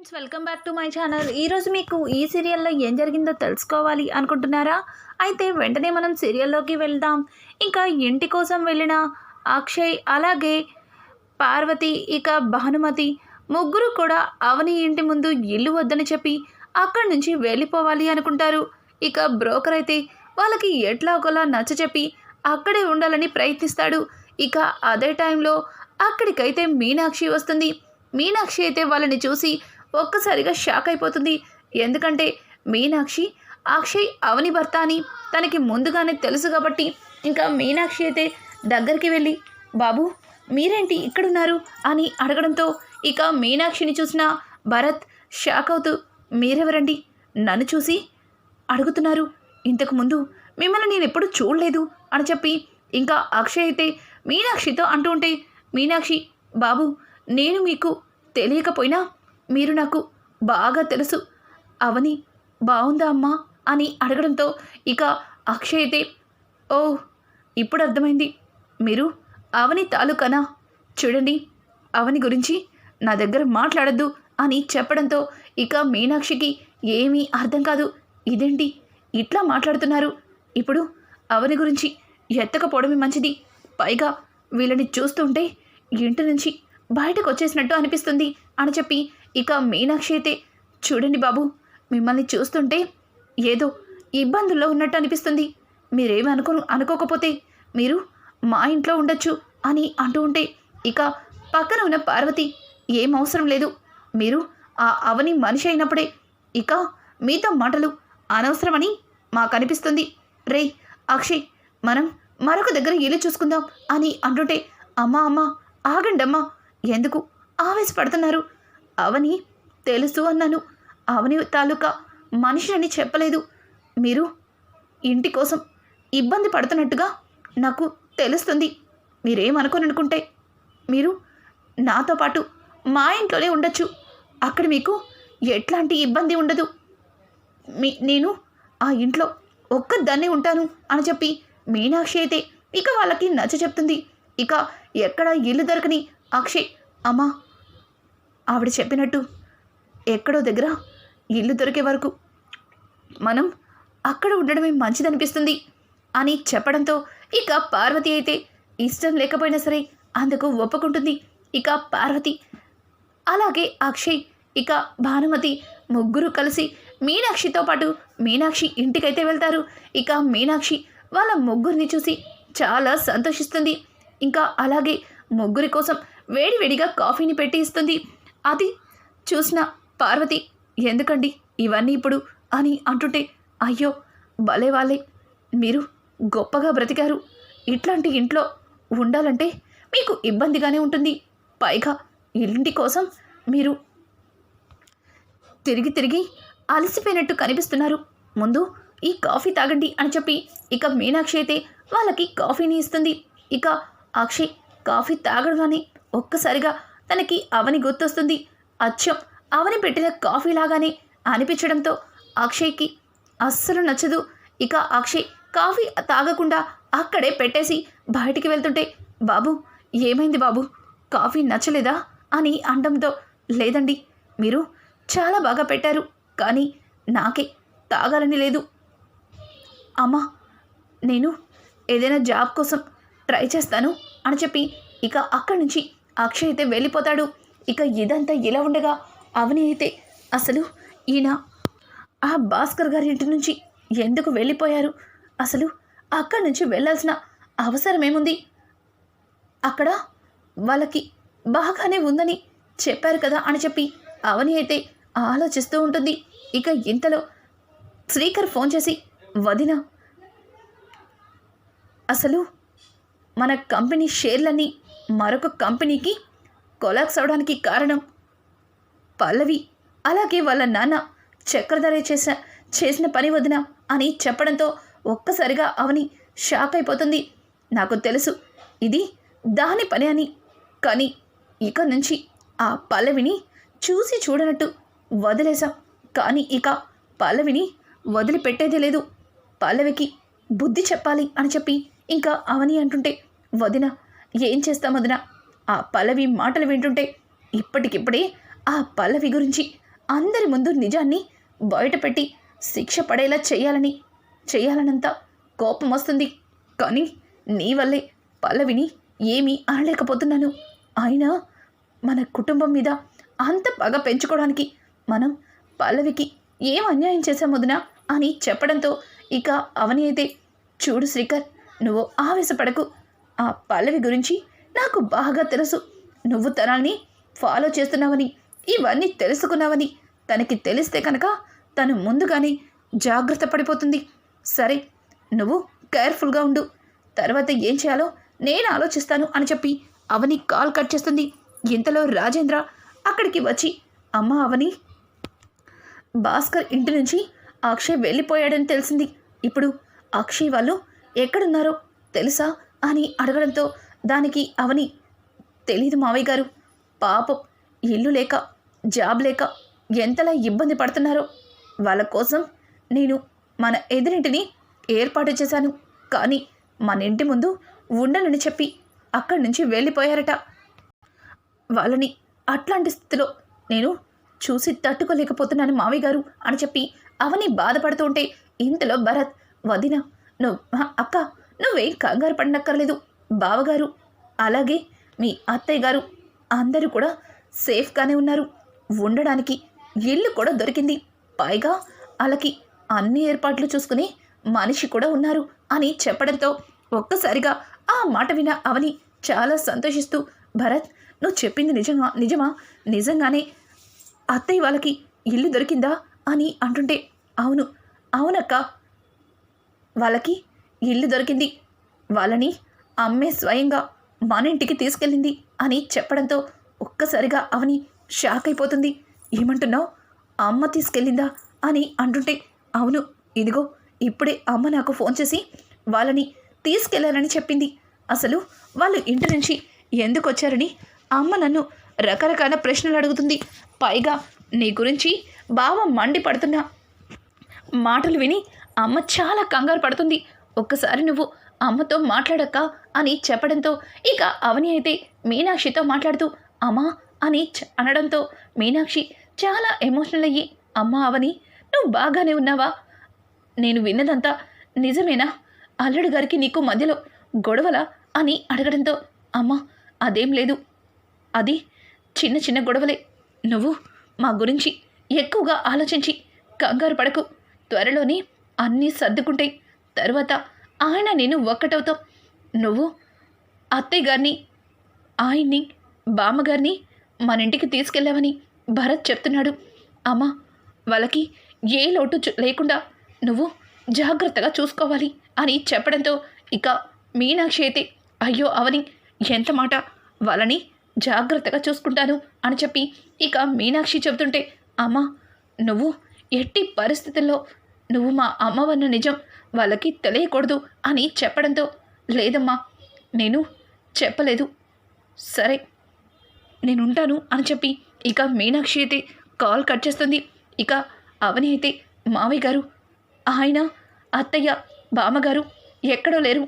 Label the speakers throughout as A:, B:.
A: Friends welcome back to my channel. ఈరోజు మీకు ఈ సీరియల్లో ఏం జరిగిందో తెలుసుకోవాలి అనుకుంటున్నారా? అయితే వెంటనే మనం సీరియల్లోకి వెళ్దాం. ఇంకా ఇంటి కోసం వెళ్ళిన అక్షయ్ అలాగే పార్వతి ఇక భానుమతి ముగ్గురు కూడా అవని ఇంటి ముందు ఇల్లు వద్దని చెప్పి అక్కడి నుంచి వెళ్ళిపోవాలి అనుకుంటారు. ఇక బ్రోకర్ అయితే వాళ్ళకి ఎట్లా ఒకలా నచ్చ చెప్పి అక్కడే ఉండాలని ప్రయత్నిస్తాడు. ఇక అదే టైంలో అక్కడికైతే మీనాక్షి వస్తుంది. మీనాక్షి అయితే వాళ్ళని చూసి ఒక్కసారిగా షాక్ అయిపోతుంది. ఎందుకంటే మీనాక్షి అక్షయ్ అవని భర్త అని తనకి ముందుగానే తెలుసు కాబట్టి ఇంకా మీనాక్షి అయితే దగ్గరికి వెళ్ళి బాబు మీరేంటి ఇక్కడున్నారు? అని అడగడంతో ఇక మీనాక్షిని చూసిన భరత్ షాక్ అవుతూ మీరెవరండి? నన్ను చూసి అడుగుతున్నారు. ఇంతకుముందు మిమ్మల్ని నేను ఎప్పుడు చూడలేదు అని చెప్పి ఇంకా అక్షయ్ అయితే మీనాక్షితో అంటూ ఉంటే మీనాక్షి బాబు నేను మీకు తెలియకపోయినా మీరు నాకు బాగా తెలుసు. అవని బాగుందా అమ్మా? అని అడగడంతో ఇక అక్షయ్ అయితే ఓ ఇప్పుడు అర్థమైంది. మీరు అవని తాలూకానా? చూడండి అవని గురించి నా దగ్గర మాట్లాడద్దు అని చెప్పడంతో ఇక మీనాక్షికి ఏమీ అర్థం కాదు. ఇదేంటి? ఇట్లా మాట్లాడుతున్నారు. ఇప్పుడు అవని గురించి ఎత్తకపోవడమే మంచిది. పైగా వీళ్ళని చూస్తుంటే ఇంటి నుంచి బయటకు వచ్చేసినట్టు అనిపిస్తుంది అని చెప్పి ఇక మీనాక్షి అయితే చూడండి బాబు మిమ్మల్ని చూస్తుంటే ఏదో ఇబ్బందుల్లో ఉన్నట్టు అనిపిస్తుంది. మీరేమి అనుకో అనుకోకపోతే మీరు మా ఇంట్లో ఉండొచ్చు అని అంటూ ఉంటే ఇక పక్కన ఉన్న పార్వతి ఏం అవసరం లేదు. మీరు ఆ అవని మనిషి అయినప్పుడే ఇక మీతో మాటలు అనవసరమని మాకు అనిపిస్తుంది. రే అక్షయ్ మనం మరొక దగ్గర ఇల్లు చూసుకుందాం అని అంటుంటే అమ్మా అమ్మ ఆగండమ్మా ఎందుకు ఆవేశపడుతున్నారు? అవని తెలుసు అన్నాను. అవని తాలూకా మనిషి అని చెప్పలేదు. మీరు ఇంటి కోసం ఇబ్బంది పడుతున్నట్టుగా నాకు తెలుస్తుంది. మీరేమనుకొని అనుకుంటే మీరు నాతో పాటు మా ఇంట్లోనే ఉండొచ్చు. అక్కడ మీకు ఎట్లాంటి ఇబ్బంది ఉండదు. మీ నేను ఆ ఇంట్లో ఒక్కదాన్నే ఉంటాను అని చెప్పి మీనాక్షి అయితే ఇక వాళ్ళకి నచ్చ చెప్తుంది. ఇక ఎక్కడ ఇల్లు దొరకని అక్షయ్ అమ్మా ఆవిడ చెప్పినట్టు ఎక్కడో దగ్గర ఇల్లు దొరికే వరకు మనం అక్కడ ఉండడమే మంచిదనిపిస్తుంది అని చెప్పడంతో ఇక పార్వతి అయితే ఇష్టం లేకపోయినా సరే అందుకు ఒప్పుకుంటుంది. ఇక పార్వతి అలాగే అక్షయ్ ఇక భానుమతి ముగ్గురు కలిసి మీనాక్షితో పాటు మీనాక్షి ఇంటికైతే వెళ్తారు. ఇక మీనాక్షి వాళ్ళ ముగ్గురిని చూసి చాలా సంతోషిస్తుంది. ఇంకా అలాగే ముగ్గురి కోసం వేడివేడిగా కాఫీని పెట్టి ఇస్తుంది. అది చూసిన పార్వతి ఎందుకండి ఇవన్నీ ఇప్పుడు? అని అంటుంటే అయ్యో భలే వాళ్ళే మీరు గొప్పగా బ్రతికారు. ఇట్లాంటి ఇంట్లో ఉండాలంటే మీకు ఇబ్బందిగానే ఉంటుంది. పైగా ఇంటి కోసం మీరు తిరిగి తిరిగి అలసిపోయినట్టు కనిపిస్తున్నారు. ముందు ఈ కాఫీ తాగండి అని చెప్పి ఇక మీనాక్షి అయితే వాళ్ళకి కాఫీని ఇస్తుంది. ఇక అక్షయ్ కాఫీ తాగడగానే ఒక్కసారిగా తనకి అవని గుర్తొస్తుంది. అచ్చం అవని పెట్టిన కాఫీ లాగానే అనిపించడంతో అక్షయ్కి అస్సలు నచ్చదు. ఇక అక్షయ్ కాఫీ తాగకుండా అక్కడే పెట్టేసి బయటికి వెళ్తుంటే బాబు ఏమైంది బాబు? కాఫీ నచ్చలేదా? అని అనడంతో లేదండి మీరు చాలా బాగా పెట్టారు కానీ నాకే తాగాలని లేదు. అమ్మా నేను ఏదైనా జాబ్ కోసం ట్రై చేస్తాను అని చెప్పి ఇక అక్కడి నుంచి అక్షయ్ అయితే వెళ్ళిపోతాడు. ఇక ఇదంతా ఇలా ఉండగా అవని అయితే అసలు ఈయన ఆ భాస్కర్ గారి ఇంటి నుంచి ఎందుకు వెళ్ళిపోయారు? అసలు అక్కడి నుంచి వెళ్ళాల్సిన అవసరం ఏముంది? అక్కడ వాళ్ళకి బాగానే ఉందని చెప్పారు కదా అని చెప్పి అవని అయితే ఆలోచిస్తూ ఉంటుంది. ఇక ఇంతలో శ్రీకర్ ఫోన్ చేసి వదిన అసలు మన కంపెనీ షేర్లన్నీ మరొక కంపెనీకి కొలాక్స్ అవడానికి కారణం పల్లవి. అలాగే వాళ్ళ నాన్న చక్రధర చేసిన చేసిన పని వదిన అని చెప్పడంతో ఒక్కసారిగా అవని షాక్ అయిపోతుంది. నాకు తెలుసు ఇది దాని పని అని. కానీ ఇక నుంచి ఆ పల్లవిని చూసి చూడనట్టు వదిలేశాం. కానీ ఇక పల్లవిని వదిలిపెట్టేదే లేదు. పల్లవికి బుద్ధి చెప్పాలి అని చెప్పి ఇంకా అవని అంటుంటే వదిన ఏం చేస్తాం వదిన? ఆ పల్లవి మాటలు వింటుంటే ఇప్పటికిప్పుడే ఆ పల్లవి గురించి అందరి ముందు నిజాన్ని బయటపెట్టి శిక్ష పడేలా చేయాలని చేయాలనంత కోపం వస్తుంది. కానీ నీ వల్లే పల్లవిని ఏమీ అనలేకపోతున్నాను. అయినా మన కుటుంబం మీద అంత పగ పెంచుకోవడానికి మనం పల్లవికి ఏం అన్యాయం చేశాం వదినా? అని చెప్పడంతో ఇక అవని అయితే చూడు శ్రీకర్ నువ్వు ఆవేశపడకు. ఆ పల్లవి గురించి నాకు బాగా తెలుసు. నువ్వు తనల్ని ఫాలో చేస్తున్నావని ఇవన్నీ తెలుసుకున్నావని తనకి తెలిస్తే కనుక తను ముందుగానే జాగ్రత్త పడిపోతుంది. సరే నువ్వు కేర్ఫుల్గా ఉండు. తర్వాత ఏం చేయాలో నేను ఆలోచిస్తాను అని చెప్పి అవని కాల్ కట్ చేస్తుంది. ఇంతలో రాజేంద్ర అక్కడికి వచ్చి అమ్మ అవని భాస్కర్ ఇంటి నుంచి అక్షయ్ వెళ్ళిపోయాడని తెలిసింది. ఇప్పుడు అక్షయ్ వాళ్ళు ఎక్కడున్నారో తెలుసా? అని అడగడంతో దానికి అవని తెలీదు మావయ్య గారు. పాపం ఇల్లు లేక జాబ్ లేక ఎంతలా ఇబ్బంది పడుతున్నారో. వాళ్ళ కోసం నేను మన ఎదురింటిని ఏర్పాటు చేశాను. కానీ మన ఇంటి ముందు ఉండనని చెప్పి అక్కడి నుంచి వెళ్ళిపోయారట. వాళ్ళని అట్లాంటి స్థితిలో నేను చూసి తట్టుకోలేకపోతున్నాను మావయ్య గారు అని చెప్పి అవని బాధపడుతూ ఉంటే ఇంతలో భరత్ వదిన నువ్వు అక్క నువ్వేం కంగారు పడనక్కర్లేదు బావగారు. అలాగే మీ అత్తయ్య గారు అందరూ కూడా సేఫ్గానే ఉన్నారు. ఉండడానికి ఇల్లు కూడా దొరికింది. పైగా వాళ్ళకి అన్ని ఏర్పాట్లు చూసుకుని మనిషి కూడా ఉన్నారు అని చెప్పడంతో ఒక్కసారిగా ఆ మాట విన అవని చాలా సంతోషిస్తూ భరత్ నువ్వు చెప్పింది నిజమా నిజమా? నిజంగానే అత్తయ్య వాళ్ళకి ఇల్లు దొరికిందా అని అంటుంటే అవును అవునక్క. వాళ్ళకి ఇల్లు దొరికింది. వాళ్ళని అమ్మే స్వయంగా మన ఇంటికి తీసుకెళ్ళింది అని చెప్పడంతో ఒక్కసారిగా అవని షాక్ అయిపోతుంది. ఏమంటున్నావు? అమ్మ తీసుకెళ్ళిందా అని అంటుంటే అవును ఇదిగో ఇప్పుడే అమ్మ నాకు ఫోన్ చేసి వాళ్ళని తీసుకెళ్ళాలని చెప్పింది. అసలు వాళ్ళు ఇంటి నుంచి ఎందుకు వచ్చారని అమ్మ నన్ను రకరకాల ప్రశ్నలు అడుగుతుంది. పైగా నీ గురించి బావ మండి పడుతున్నా మాటలు విని అమ్మ చాలా కంగారు పడుతుంది. ఒక్కసారి నువ్వు అమ్మతో మాట్లాడక్క అని చెప్పడంతో ఇక అవని అయితే మీనాక్షితో మాట్లాడుతూ అమ్మా అని అనడంతో మీనాక్షి చాలా ఎమోషనల్ అయ్యి అమ్మా అవని నువ్వు బాగానే ఉన్నావా? నేను విన్నదంతా నిజమేనా? అల్లుడు గారికి నీకు మధ్యలో గొడవలా? అని అడగడంతో అమ్మా అదేం లేదు. అది చిన్న చిన్న గొడవలే. నువ్వు మా గురించి ఎక్కువగా ఆలోచించి కంగారు పడకు. త్వరలోనే అన్నీ సర్దుకుంటాయి. తర్వాత ఆయన నేను ఒక్కటవుతాం. నువ్వు అత్తయ్య గారిని ఆయన్ని బామ్మగారిని మన ఇంటికి తీసుకెళ్ళావని భరత్ చెప్తున్నాడు. అమ్మా వాళ్ళకి ఏ లోటు లేకుండా నువ్వు జాగ్రత్తగా చూసుకోవాలి అని చెప్పడంతో ఇక మీనాక్షి అయితే అయ్యో అవని ఎంత మాట వాళ్ళని జాగ్రత్తగా చూసుకుంటాను అని చెప్పి ఇక మీనాక్షి చెబుతుంటే అమ్మా నువ్వు ఎట్టి పరిస్థితుల్లో నువ్వు మా అమ్మవన్న నిజం వాళ్ళకి తెలియకూడదు అని చెప్పడంతో లేదమ్మా నేను చెప్పలేదు. సరే నేను ఉంటాను అని చెప్పి ఇక మీనాక్షి అయితే కాల్ కట్ చేస్తుంది. ఇక అవని అయితే మావయ్య గారు ఆయన అత్తయ్య బామ్మగారు ఎక్కడో లేరు.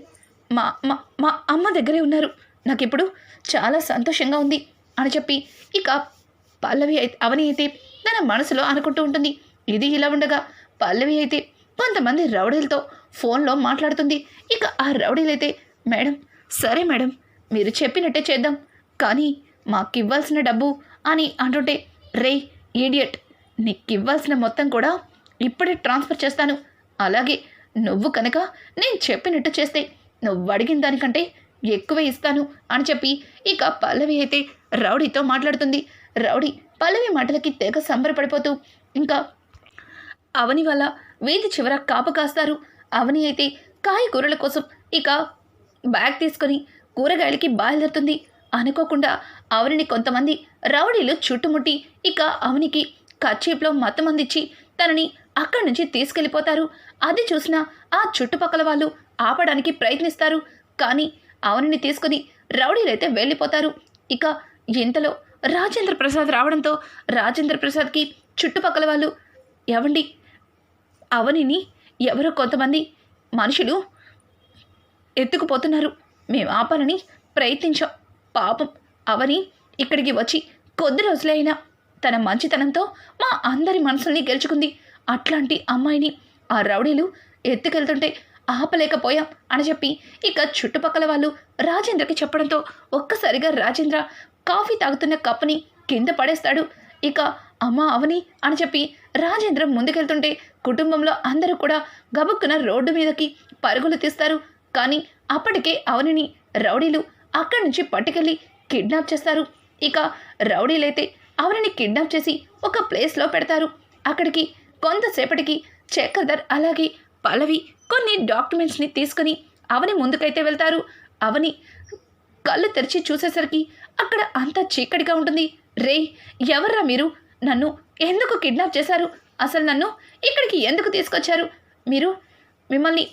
A: మా మా మా అమ్మ దగ్గరే ఉన్నారు. నాకు ఇప్పుడు చాలా సంతోషంగా ఉంది అని చెప్పి ఇక పల్లవి అయితే అవని అయితే తన మనసులో అనుకుంటూ ఉంటుంది. ఇది ఇలా ఉండగా పల్లవి అయితే కొంతమంది రౌడీలతో ఫోన్లో మాట్లాడుతుంది. ఇక ఆ రౌడీలైతే మేడం సరే మేడం మీరు చెప్పినట్టే చేద్దాం. కానీ మాకు ఇవ్వాల్సిన డబ్బు అని అంటుంటే రే ఈడియట్ నీకు ఇవ్వాల్సిన మొత్తం కూడా ఇప్పుడే ట్రాన్స్ఫర్ చేస్తాను. అలాగే నువ్వు కనుక నేను చెప్పినట్టు చేస్తే నువ్వు అడిగిన దానికంటే ఎక్కువే ఇస్తాను అని చెప్పి ఇక పల్లవి అయితే రౌడీతో మాట్లాడుతుంది. రౌడీ పల్లవి మాటలకి తెగ సంబరపడిపోతూ ఇంకా అవని వల్ల వీధి చివర కాపు కాస్తారు. అవని అయితే కాయగూరల కోసం ఇక బ్యాగ్ తీసుకొని కూరగాయలకి బయలుదేరుతుంది. అనుకోకుండా అవనిని కొంతమంది రౌడీలు చుట్టుముట్టి ఇక అవనికి కచ్చీప్లో అందించి తనని అక్కడి నుంచి తీసుకెళ్ళిపోతారు. అది చూసిన ఆ చుట్టుపక్కల వాళ్ళు ఆపడానికి ప్రయత్నిస్తారు. కానీ అవనిని తీసుకుని రౌడీలైతే వెళ్ళిపోతారు. ఇక ఇంతలో రాజేంద్ర ప్రసాద్ రావడంతో రాజేంద్ర ప్రసాద్కి చుట్టుపక్కల వాళ్ళు ఎవండి అవనిని ఎవరో కొంతమంది మనుషులు ఎత్తుకుపోతున్నారు. మేము ఆపాలని ప్రయత్నించాం. పాపం అవని ఇక్కడికి వచ్చి కొద్ది రోజులే అయినా తన మంచితనంతో మా అందరి మనసుల్ని గెలుచుకుంది. అట్లాంటి అమ్మాయిని ఆ రౌడీలు ఎత్తుకెళ్తుంటే ఆపలేకపోయాం అని చెప్పి ఇక చుట్టుపక్కల వాళ్ళు రాజేంద్రకి చెప్పడంతో ఒక్కసారిగా రాజేంద్ర కాఫీ తాగుతున్న కప్పుని కింద పడేస్తాడు. ఇక అమ్మ అవని అని చెప్పి రాజేంద్ర ముందుకెళ్తుంటే కుటుంబంలో అందరూ కూడా గబుక్కున రోడ్డు మీదకి పరుగులు తీస్తారు. కానీ అప్పటికే అవనిని రౌడీలు అక్కడి నుంచి పట్టుకెళ్ళి కిడ్నాప్ చేస్తారు. ఇక రౌడీలైతే అవనిని కిడ్నాప్ చేసి ఒక ప్లేస్లో పెడతారు. అక్కడికి కొంతసేపటికి చక్రధర్ అలాగే పల్లవి కొన్ని డాక్యుమెంట్స్ని తీసుకుని అవని ముందుకైతే వెళ్తారు. అవని కళ్ళు తెరిచి చూసేసరికి అక్కడ అంతా చీకటిగా ఉంటుంది. రే ఎవర్రా మీరు? నన్ను ఎందుకు కిడ్నాప్ చేశారు? అసలు నన్ను ఇక్కడికి ఎందుకు తీసుకొచ్చారు? మీరు మిమ్మల్ని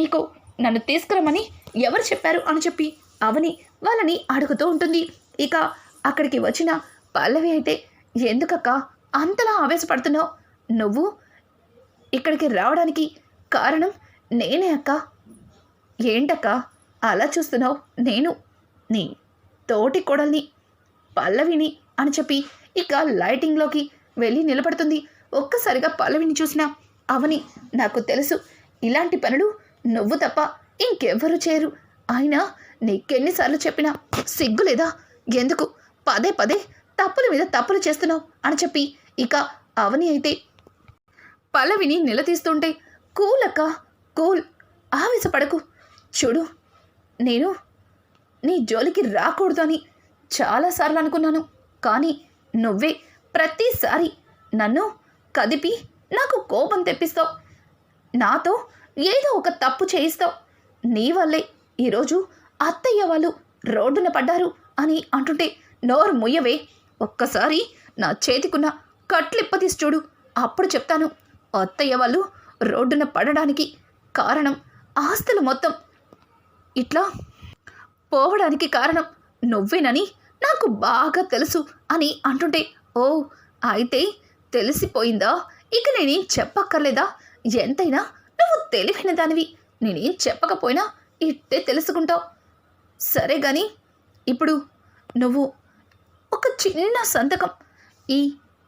A: మీకు నన్ను తీసుకురమ్మని ఎవరు చెప్పారు అని చెప్పి అవని వాళ్ళని అడుగుతూ ఉంటుంది. ఇక అక్కడికి వచ్చిన పల్లవి అయితే ఎందుకక్క అంతలా ఆవేశపడుతున్నావు? నువ్వు ఇక్కడికి రావడానికి కారణం నేనే అక్క. ఏంటక్క అలా చూస్తున్నావు? నేను నీ తోటి కొడల్ని పల్లవిని అని చెప్పి ఇక లైటింగ్లోకి వెళ్ళి నిలబడుతుంది. ఒక్కసారిగా పల్లవిని చూసినా అవని నాకు తెలుసు. ఇలాంటి పనులు నువ్వు తప్ప ఇంకెవ్వరూ చేయరు. అయినా నీకెన్నిసార్లు చెప్పినా సిగ్గు లేదా? ఎందుకు? పదే పదే తప్పుల మీద తప్పులు చేస్తున్నావు అని చెప్పి ఇక అవని అయితే పల్లవిని నిలదీస్తుంటే కూల్ అక్క కూల్ ఆవేశపడకు. చూడు నేను నీ జోలికి రాకూడదు అని చాలాసార్లు అనుకున్నాను. కానీ నువ్వే ప్రతిసారి నన్ను కదిపి నాకు కోపం తెప్పిస్తావు. నాతో ఏదో ఒక తప్పు చేయిస్తావు. నీ వల్లే ఈరోజు అత్తయ్య వాళ్ళు రోడ్డున పడ్డారు అని అంటుంటే నోరు ముయ్యవే ఒక్కసారి నా చేతికున్న కట్లిప్పతీసి చూడు. అప్పుడు చెప్తాను. అత్తయ్య వాళ్ళు రోడ్డున పడడానికి కారణం ఆస్తులు మొత్తం ఇట్లా పోవడానికి కారణం నువ్వేనని నాకు బాగా తెలుసు అని అంటుంటే ఓ అయితే తెలిసిపోయిందా? ఇక నేనేం చెప్పక్కర్లేదా? ఎంతైనా నువ్వు తెలివైన దానివి. నేనేం చెప్పకపోయినా ఇట్టే తెలుసుకుంటావు. సరే గాని ఇప్పుడు నువ్వు ఒక చిన్న సంతకం ఈ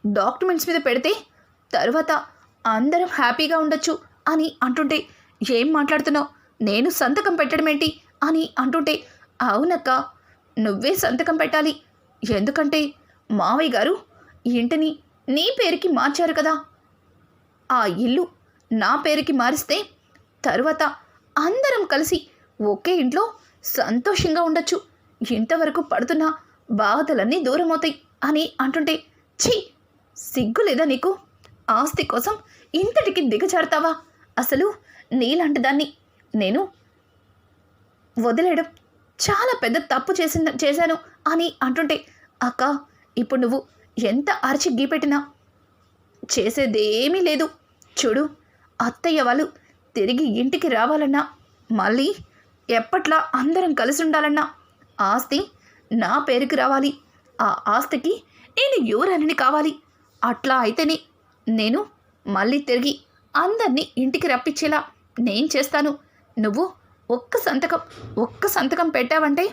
A: డాక్యుమెంట్స్ మీద పెడితే తర్వాత అందరం హ్యాపీగా ఉండొచ్చు అని అంటుంటే ఏం మాట్లాడుతున్నావు? నేను సంతకం పెట్టడం ఏంటి అని అంటుంటే అవునక్క నువ్వే సంతకం పెట్టాలి. ఎందుకంటే మావయ్య గారు ఇంటిని నీ పేరుకి మార్చారు కదా. ఆ ఇల్లు నా పేరుకి మారిస్తే తరువాత అందరం కలిసి ఒకే ఇంట్లో సంతోషంగా ఉండొచ్చు. ఇంతవరకు పడుతున్న బాధలన్నీ దూరమవుతాయి అని అంటుంటే ఛీ! సిగ్గు లేదా నీకు? ఆస్తి కోసం ఇంతటికి దిగజారుతావా? అసలు నీలాంటి దాన్ని నేను వదిలేయడం చాలా పెద్ద తప్పు చేసిన చేశాను అని అంటుంటే అక్క ఇప్పుడు నువ్వు ఎంత అరిచి గీపెట్టినా చేసేదేమీ లేదు. చూడు అత్తయ్య వాళ్ళు తిరిగి ఇంటికి రావాలన్నా మళ్ళీ ఎప్పట్లా అందరం కలిసి ఉండాలన్నా ఆస్తి నా పేరుకి రావాలి. ఆ ఆస్తికి నేను ఎవరనని కావాలి. అట్లా అయితేనే నేను మళ్ళీ తిరిగి అందరినీ ఇంటికి రప్పించేలా నేను చేస్తాను. నువ్వు ఒక్క సంతకం ఒక్క సంతకం పెట్టావంటే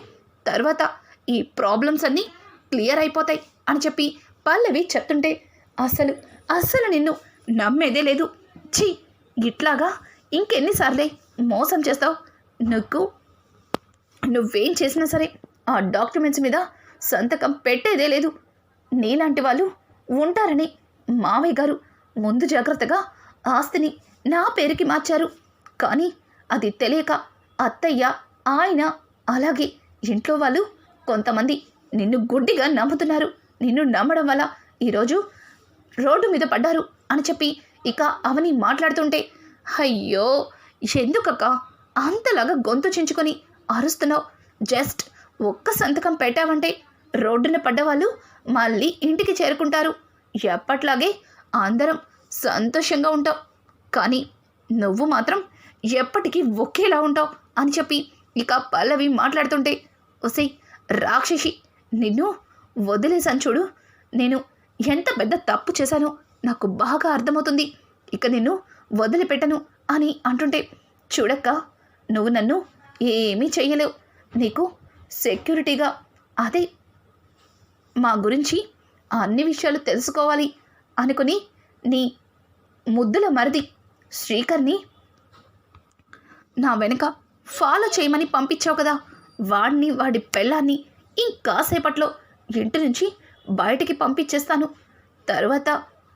A: తర్వాత ఈ ప్రాబ్లమ్స్ అన్నీ క్లియర్ అయిపోతాయి అని చెప్పి పల్లవి చెప్తుంటే అసలు అస్సలు నిన్ను నమ్మేదే లేదు. ఛీ ఇట్లాగా ఇంకెన్నిసార్లే మోసం చేస్తావు? నువ్వు నువ్వేం చేసినా సరే ఆ డాక్యుమెంట్స్ మీద సంతకం పెట్టేదే లేదు. నీలాంటి వాళ్ళు ఉంటారని మామయ్య గారు ముందు జాగ్రత్తగా ఆస్తిని నా పేరుకి మార్చారు. కానీ అది తెలియక అత్తయ్య ఆయన అలాగే ఇంట్లో వాళ్ళు కొంతమంది నిన్ను గుడ్డిగా నమ్ముతున్నారు. నిన్ను నమ్మడం వల్ల ఈరోజు రోడ్డు మీద పడ్డారు అని చెప్పి ఇక అవని మాట్లాడుతుంటే అయ్యో ఎందుకక్క? అంతలాగా గొంతు చించుకొని అరుస్తున్నావు. జస్ట్ ఒక్క సంతకం పెట్టావంటే రోడ్డున పడ్డవాళ్ళు మళ్ళీ ఇంటికి చేరుకుంటారు. ఎప్పట్లాగే అందరం సంతోషంగా ఉంటావు కానీ నువ్వు మాత్రం ఎప్పటికీ ఒకేలా ఉంటావు అని చెప్పి ఇక పల్లవి మాట్లాడుతుంటే ఒసే రాక్షసి నిన్ను వదిలేశాను చూడు. నేను ఎంత పెద్ద తప్పు చేశానో నాకు బాగా అర్థమవుతుంది. ఇక నిన్ను వదిలిపెట్టను అని అంటుంటే చూడక్క నువ్వు నన్ను ఏమీ చెయ్యలేవు. నీకు సెక్యూరిటీగా అదే మా గురించి అన్ని విషయాలు తెలుసుకోవాలి అనుకుని నీ ముద్దుల మరిది శ్రీకర్ని నా వెనుక ఫాలో చేయమని పంపించావు కదా. వాడిని వాడి పెళ్ళాన్ని ఇంకాసేపట్లో ఇంటి నుంచి బయటికి పంపించేస్తాను. తర్వాత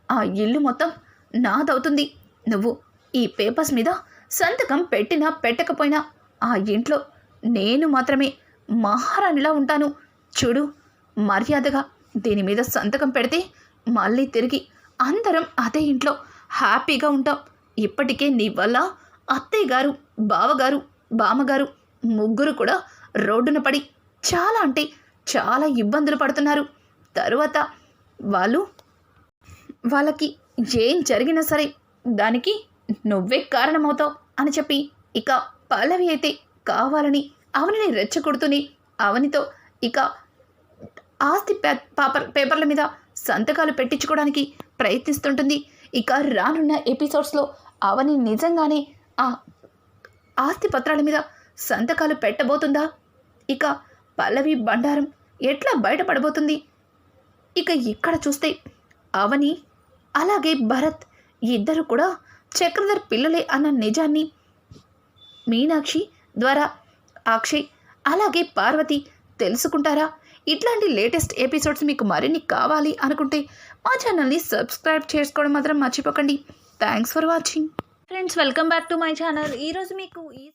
A: ఆ ఇల్లు మొత్తం నాదవుతుంది. నువ్వు ఈ పేపర్స్ మీద సంతకం పెట్టినా పెట్టకపోయినా ఆ ఇంట్లో నేను మాత్రమే మహారాణిలా ఉంటాను. చూడు మర్యాదగా దీని మీద సంతకం పెడితే మళ్ళీ తిరిగి అందరం అదే ఇంట్లో హ్యాపీగా ఉంటాం. ఇప్పటికే నీ వల్ల అత్తయ్య గారు బావగారు బామ్మగారు ముగ్గురు కూడా రోడ్డున పడి చాలా అంటే చాలా ఇబ్బందులు పడుతున్నారు. తరువాత వాళ్ళు వాళ్ళకి ఏం జరిగినా సరే దానికి నువ్వే కారణమవుతావు అని చెప్పి ఇక పల్లవి అయితే కావాలని అవనిని రెచ్చగొడుతూనే అవనితో ఇక ఆస్తి పే పేపర్ల మీద సంతకాలు పెట్టించుకోవడానికి ప్రయత్నిస్తుంటుంది. ఇక రానున్న ఎపిసోడ్స్లో అవని నిజంగానే ఆ ఆస్తి పత్రాల మీద సంతకాలు పెట్టబోతుందా? ఇక పల్లవి బండారం ఎట్లా బయటపడబోతుంది? ఇక ఇక్కడ చూస్తే అవని అలాగే భరత్ ఇద్దరు కూడా చక్రధర్ పిల్లలే అన్న నిజాన్ని మీనాక్షి ద్వారా అక్షయ్ అలాగే పార్వతి తెలుసుకుంటారా? ఇట్లాంటి లేటెస్ట్ ఎపిసోడ్స్ మీకు మరిన్ని కావాలి అనుకుంటే మా ఛానల్ని సబ్స్క్రైబ్ చేసుకోవడం మాత్రం మర్చిపోకండి. Thanks for watching. Friends welcome back to my channel ఈరోజు మీకు ఈ